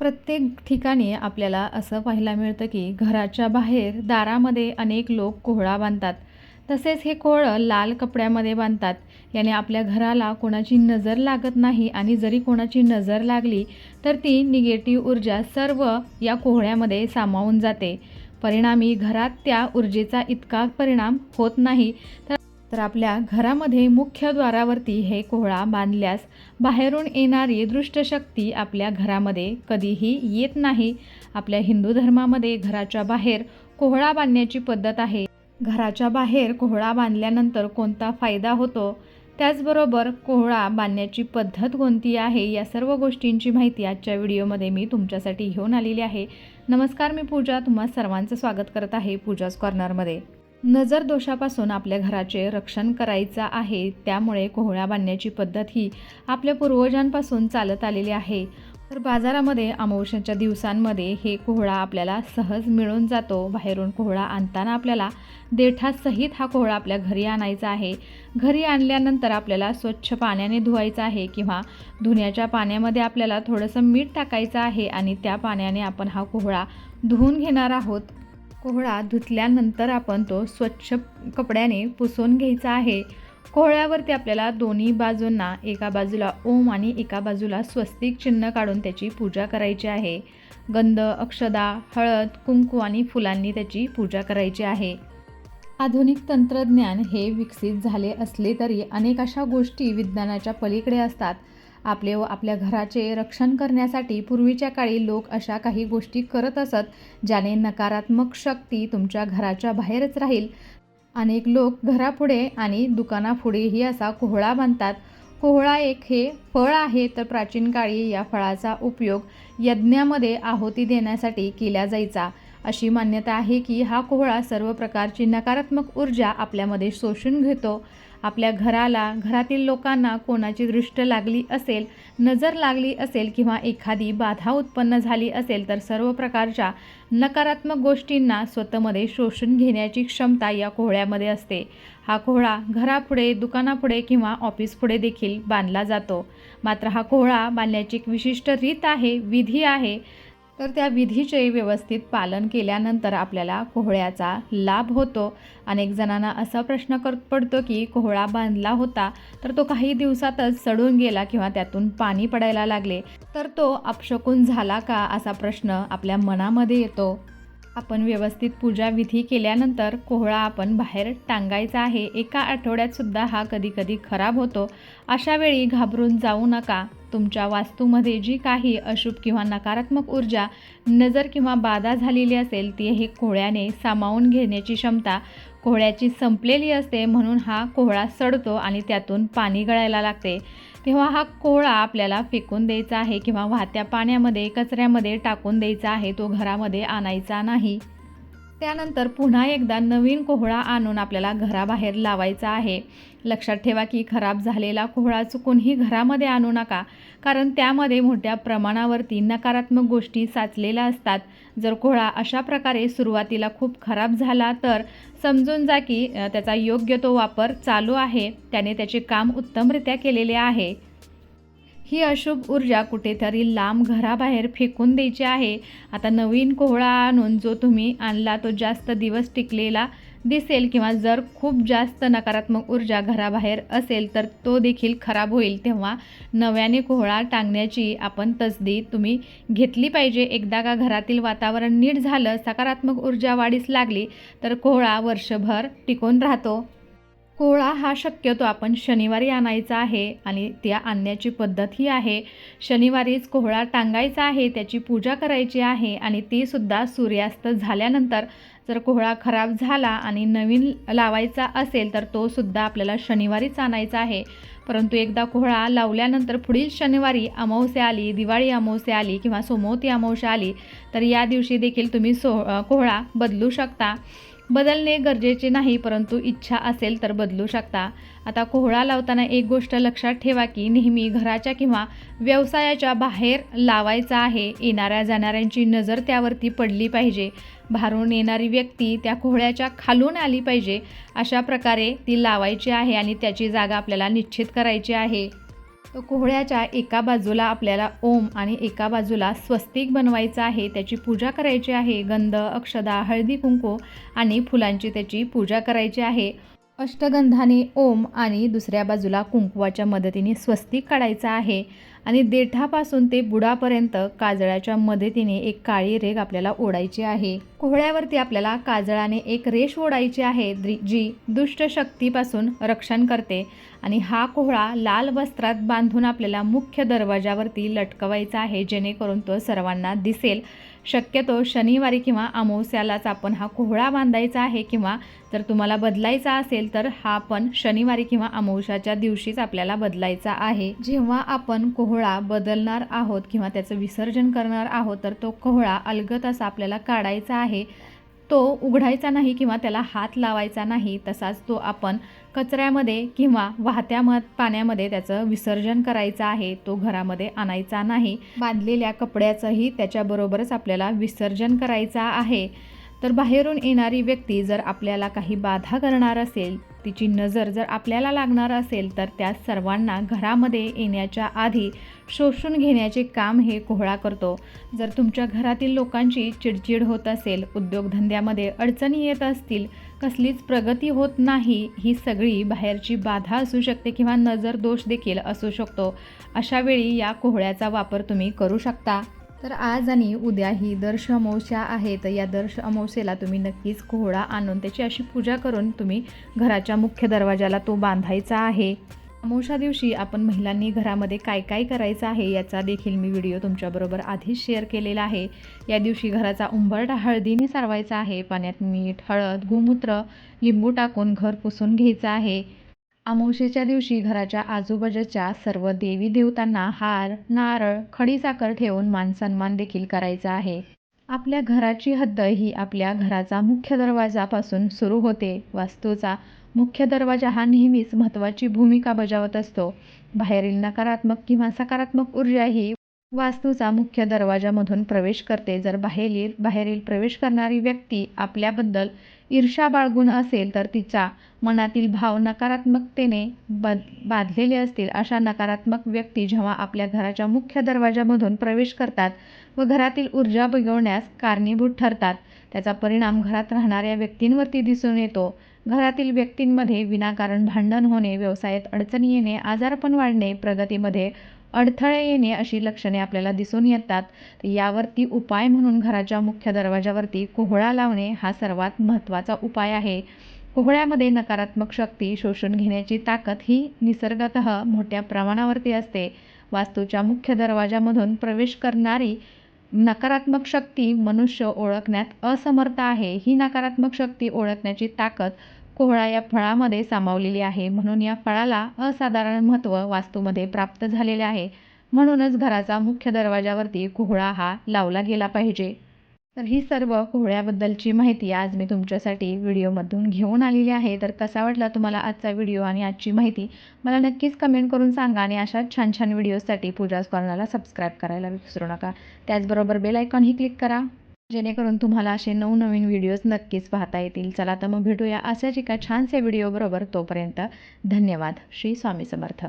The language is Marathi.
प्रत्येक ठिकाणी आपल्याला असं पाहायला मिळतं की घराच्या बाहेर दारामध्ये अनेक लोक कोहळा बांधतात. तसेच हे कोहळं लाल कपड्यामध्ये बांधतात. याने आपल्या घराला कोणाची नजर लागत नाही आणि जरी कोणाची नजर लागली तर ती निगेटिव्ह ऊर्जा सर्व या कोहळ्यामध्ये सामावून जाते. परिणामी घरात त्या ऊर्जेचा इतका परिणाम होत नाही तर तर आपल्या घरामध्ये मुख्य द्वारावरती हे कोहळा बांधल्यास बाहेरून येणारी दृष्टशक्ती आपल्या घरामध्ये कधीही येत नाही. आपल्या हिंदू धर्मामध्ये घराच्या बाहेर कोहळा बांधण्याची पद्धत आहे. घराच्या बाहेर कोहळा बांधल्यानंतर कोणता फायदा होतो? त्याचबरोबर कोहळा बांधण्याची पद्धत कोणती आहे? या सर्व गोष्टींची माहिती आजच्या व्हिडिओमध्ये मी तुमच्यासाठी घेऊन आलेली आहे. नमस्कार मी पूजा. तुम्हा सर्वांचं स्वागत करत आहे पूजाच कॉर्नरमध्ये. नजर दोषापासून आपल्या घराचे रक्षण करायचं आहे त्यामुळे कोहळ्या बांधण्याची पद्धत ही आपल्या पूर्वजांपासून चालत आलेली आहे. तर बाजारामध्ये अमावश्याच्या दिवसांमध्ये हे कोहळा आपल्याला सहज मिळून जातो. बाहेरून कोहळा आणताना आपल्याला देठासहित हा कोहळा आपल्या घरी आणायचा आहे. घरी आणल्यानंतर आपल्याला स्वच्छ पाण्याने धुवायचा आहे किंवा धुण्याच्या पाण्यामध्ये आपल्याला थोडंसं मीठ टाकायचं आहे आणि त्या पाण्याने आपण हा कोहळा धुवून घेणार आहोत. कोहळा धुतल्यानंतर आपण तो स्वच्छ कपड्याने पुसून घ्यायचा आहे. कोहळ्यावरती आपल्याला दोन्ही बाजूंना एका बाजूला ओम आणि एका बाजूला स्वस्तिक चिन्ह काढून त्याची पूजा करायची आहे. गंध अक्षदा हळद कुंकू आणि फुलांनी त्याची पूजा करायची आहे. आधुनिक तंत्रज्ञान हे विकसित झाले असले तरी अनेक अशा गोष्टी विज्ञानाच्या पलीकडे असतात. आपले व आपल्या घराचे रक्षण करण्यासाठी पूर्वीच्या काळी लोक अशा काही गोष्टी करत असत ज्याने नकारात्मक शक्ती तुमच्या घराच्या बाहेरच राहील. अनेक लोक घरापुढे आणि दुकानापुढेही असा कोहळा बांधतात. कोहळा एक हे फळ आहे तर प्राचीन काळी या फळाचा उपयोग यज्ञामध्ये आहुती देण्यासाठी केला जायचा. अशी मान्यता आहे की हा कोहळा सर्व प्रकारची नकारात्मक ऊर्जा आपल्यामध्ये शोषून घेतो. आपल्या घराला घरातील लोकांना कोणाची दृष्ट लागली असेल नजर लागली असेल किंवा एखादी बाधा उत्पन्न झाली असेल तर सर्व प्रकारच्या नकारात्मक गोष्टींना स्वतःमध्ये शोषून घेण्याची क्षमता या कोहळ्यामध्ये असते. हा कोहळा घरापुढे दुकानापुढे किंवा ऑफिसपुढे देखील बांधला जातो. मात्र हा कोहळा बांधण्याची एक विशिष्ट रीत आहे विधी आहे. तर त्या विधीचे व्यवस्थित पालन केल्यानंतर आपल्याला कोहळ्याचा लाभ होतो. अनेक जणांना असा प्रश्न कर पडतो की कोहळा बांधला होता तर तो काही दिवसातच सडून गेला किंवा त्यातून पाणी पडायला लागले. तर तो अपशकून झाला का असा प्रश्न आपल्या मनामध्ये येतो. आपण व्यवस्थित पूजा विधी केल्यानंतर कोहळा आपण बाहेर टांगायचा आहे. एका आठवड्यातसुद्धा हा कधीकधी खराब होतो. अशावेळी घाबरून जाऊ नका. तुमच्या वास्तूमध्ये जी काही अशुभ किंवा नकारात्मक ऊर्जा नजर किंवा बाधा झालेली असेल ती हे कोहळ्याने सामावून घेण्याची क्षमता कोहळ्याची संपलेली असते म्हणून हा कोहळा सडतो आणि त्यातून पाणी गळायला लागते. तेव्हा हा कोहळा आपल्याला फेकून द्यायचा आहे किंवा वाहत्या पाण्यामध्ये कचऱ्यामध्ये टाकून द्यायचा आहे तो घरामध्ये आणायचा नाही. त्यानंतर पुन्हा एकदा नवीन कोहळा आणून आपल्याला घराबाहेर लावायचा आहे. लक्षात ठेवा की खराब झालेला कोहळा चुकूनही घरामध्ये आणू नका कारण त्यामध्ये मोठ्या प्रमाणावरती नकारात्मक गोष्टी साचलेल्या असतात. जर कोहळा अशा प्रकारे सुरुवातीला खूप खराब झाला तर समजून जा की त्याचा योग्य तो वापर चालू आहे. त्याने त्याचे काम उत्तमरित्या केलेले आहे. ही अशुभ ऊर्जा कुठेतरी लांब घराबाहेर फेकून द्यायची आहे. आता नवीन कोहळा आणून जो तुम्ही आणला तो जास्त दिवस टिकलेला दिसेल किंवा जर खूप जास्त नकारात्मक ऊर्जा घराबाहेर असेल तर तो देखील खराब होईल. तेव्हा नव्याने कोहळा टांगण्याची आपण तसदी तुम्ही घेतली पाहिजे. एकदा का घरातील वातावरण नीट झालं सकारात्मक ऊर्जा वाढीस लागली तर कोहळा वर्षभर टिकून राहतो. पोळा हा शक्यतो आपण शनिवारी आणायचा आहे आणि त्या आणण्याची पद्धत ही आहे. शनिवारीच कोहळा टांगायचा आहे त्याची पूजा करायची आहे आणि ती सुद्धा सूर्यास्त झाल्यानंतर जर कोहळा खराब झाला आणि नवीन लावायचा असेल तर तो सुद्धा आपल्याला शनिवारीच आणायचा आहे. परंतु एकदा कोहळा लावल्यानंतर पुढील शनिवारी अमावस्या आली दिवाळी अमावस्या आली किंवा सोमवती अमावस्या आली तर या दिवशी देखील तुम्ही सो कोहळा बदलू शकता. बदलणे गरजेचे नाही परंतु इच्छा असेल तर बदलू शकता. आता कोहळा लावताना एक गोष्ट लक्षात ठेवा की नेहमी घराच्या किंवा व्यवसायाच्या बाहेर लावायचा आहे. येणाऱ्या जाणाऱ्यांची नजर त्यावरती पडली पाहिजे. बाहेरून येणारी व्यक्ती त्या कोहळ्याच्या खालून आली पाहिजे. अशा प्रकारे ती लावायची आहे आणि त्याची जागा आपल्याला निश्चित करायची आहे. कोहळ्याच्या एका बाजूला आपल्याला ओम आणि एका बाजूला स्वस्तिक बनवायचं आहे त्याची पूजा करायची आहे गंध अक्षदा हळदी कुंकू आणि फुलांची त्याची पूजा करायची आहे. अष्टगंधाने ओम आणि दुसऱ्या बाजूला कुंकवाच्या मदतीने स्वस्तिक काढायचं आहे. आणि देठापासून ते बुडापर्यंत काजळाच्या मदतीने एक काळी रेग आपल्याला ओढायची आहे. कोहळ्यावरती आपल्याला काजळाने एक रेष ओढायची आहे जी दुष्ट शक्तीपासून रक्षण करते आणि हा कोहळा लाल वस्त्रात बांधून आपल्याला मुख्य दरवाजावरती लटकवायचा आहे जेणेकरून तो सर्वांना दिसेल. शक्यतो शनिवारी किंवा अमावस्यालाच आपण हा कोहळा बांधायचा आहे किंवा जर तुम्हाला बदलायचा असेल तर हा पण शनिवारी किंवा अमावस्याच्या दिवशीच आपल्याला बदलायचा आहे. जेव्हा आपण कोह कोहळा बदलणार आहोत किंवा त्याचं विसर्जन करणार आहोत तर तो कोहळा अलगत असा आपल्याला काढायचा आहे. तो उघडायचा नाही किंवा त्याला हात लावायचा नाही तसाच तो आपण कचऱ्यामध्ये किंवा वाहत्या म पाण्यामध्ये त्याचं विसर्जन करायचं आहे तो घरामध्ये आणायचा नाही. बांधलेल्या कपड्याचंही त्याच्याबरोबरच आपल्याला विसर्जन करायचं आहे. तर बाहेरून येणारी व्यक्ती जर आपल्याला काही बाधा करणार असेल तिची नजर जर आपल्याला लागणार असेल तर त्या सर्वांना घरामध्ये येण्याच्या आधी शोषून घेण्याचे काम हे कोहळा करतो. जर तुमच्या घरातील लोकांची चिडचिड होत असेल उद्योगधंद्यामध्ये अडचणी येत असतील कसलीच प्रगती होत नाही ही सगळी बाहेरची बाधा असू शकते किंवा नजर दोष देखील असू शकतो. अशावेळी या कोहळ्याचा वापर तुम्ही करू शकता. तर आज आणि उद्या ही दर्श अमावस्या आहे तर या दर्श अमावस्येला तुम्ही नक्कीच कोहळा आणून त्याची अशी पूजा करून तुम्ही घराच्या मुख्य दरवाजाला तो बांधायचा आहे. अमावस्या दिवशी आपण महिलांनी घरामध्ये काय काय करायचं आहे याचा देखील मी व्हिडिओ तुमच्याबरोबर आधीच शेअर केलेला आहे. या दिवशी घराचा उंबरटा हळदीने सारवायचा आहे. पाण्यात मीठ हळद गोमूत्र लिंबू टाकून घर पुसून घ्यायचं आहे. अमावशेच्या दिवशी घराच्या आजूबाजूच्या सर्व देवी देवतांना हार नारळ खडीसाखर ठेवून मानसन्मान देखील करायचा आहे. आपल्या घराची हद्द ही आपल्या घराचा मुख्य दरवाजापासून सुरू होते. वास्तूचा मुख्य दरवाजा हा नेहमीच महत्त्वाची भूमिका बजावत असतो. बाहेरील नकारात्मक किंवा सकारात्मक ऊर्जा ही वास्तूचा मुख्य दरवाजामधून प्रवेश करते. जर बाहेरील बाहेरील प्रवेश करणारी व्यक्ती आपल्याबद्दल ईर्षा बाळगून असेल तर तिचा मनातील भाव नकारात्मकतेने बद बाधलेले असतील. अशा नकारात्मक व्यक्ती जेव्हा आपल्या घराच्या मुख्य दरवाजामधून प्रवेश करतात व घरातील ऊर्जा बिघडण्यास कारणीभूत ठरतात त्याचा परिणाम घरात राहणाऱ्या व्यक्तींवरती दिसून येतो. घरातील व्यक्तींमध्ये विनाकारण भांडण होणे व्यवसायात अडचणी येणे आजारपण वाढणे प्रगतीमध्ये अडथळे येणे अशी लक्षणे आपल्याला दिसून येतात. यावरती उपाय म्हणून घराच्या मुख्य दरवाजावरती कोहळा लावणे हा सर्वात महत्त्वाचा उपाय आहे. कोहळ्यामध्ये नकारात्मक शक्ती शोषून घेण्याची ताकद ही निसर्गत मोठ्या प्रमाणावरती असते. वास्तूच्या मुख्य दरवाजामधून प्रवेश करणारी नकारात्मक शक्ती मनुष्य ओळखण्यात असमर्थ आहे. ही नकारात्मक शक्ती ओळखण्याची ताकद कोहळा या फळामध्ये सामावलेली आहे. म्हणून या फळाला असाधारण महत्त्व वास्तूमध्ये प्राप्त झालेले आहे. म्हणूनच घराचा मुख्य दरवाजावरती कोहळा हा लावला गेला पाहिजे. तर ही सर्व कोहळ्याबद्दलची माहिती आज मी तुमच्यासाठी व्हिडिओमधून घेऊन आलेली आहे. तर कसा वाटला तुम्हाला आजचा व्हिडिओ आणि आजची माहिती? मला नक्कीच कमेंट करून सांगा आणि अशाच छान छान व्हिडिओसाठी पूजाच कॉर्नरला सबस्क्राईब करायला विसरू नका. त्याचबरोबर बेल आयकॉनही क्लिक करा. जेणेकरून तुम्हाला असे नवनवीन व्हिडिओज नक्कीच पाहता येतील. चला तर मग भेटूया अशाच एका छानशा व्हिडिओबरोबर तोपर्यंत. धन्यवाद. श्री स्वामी समर्थ.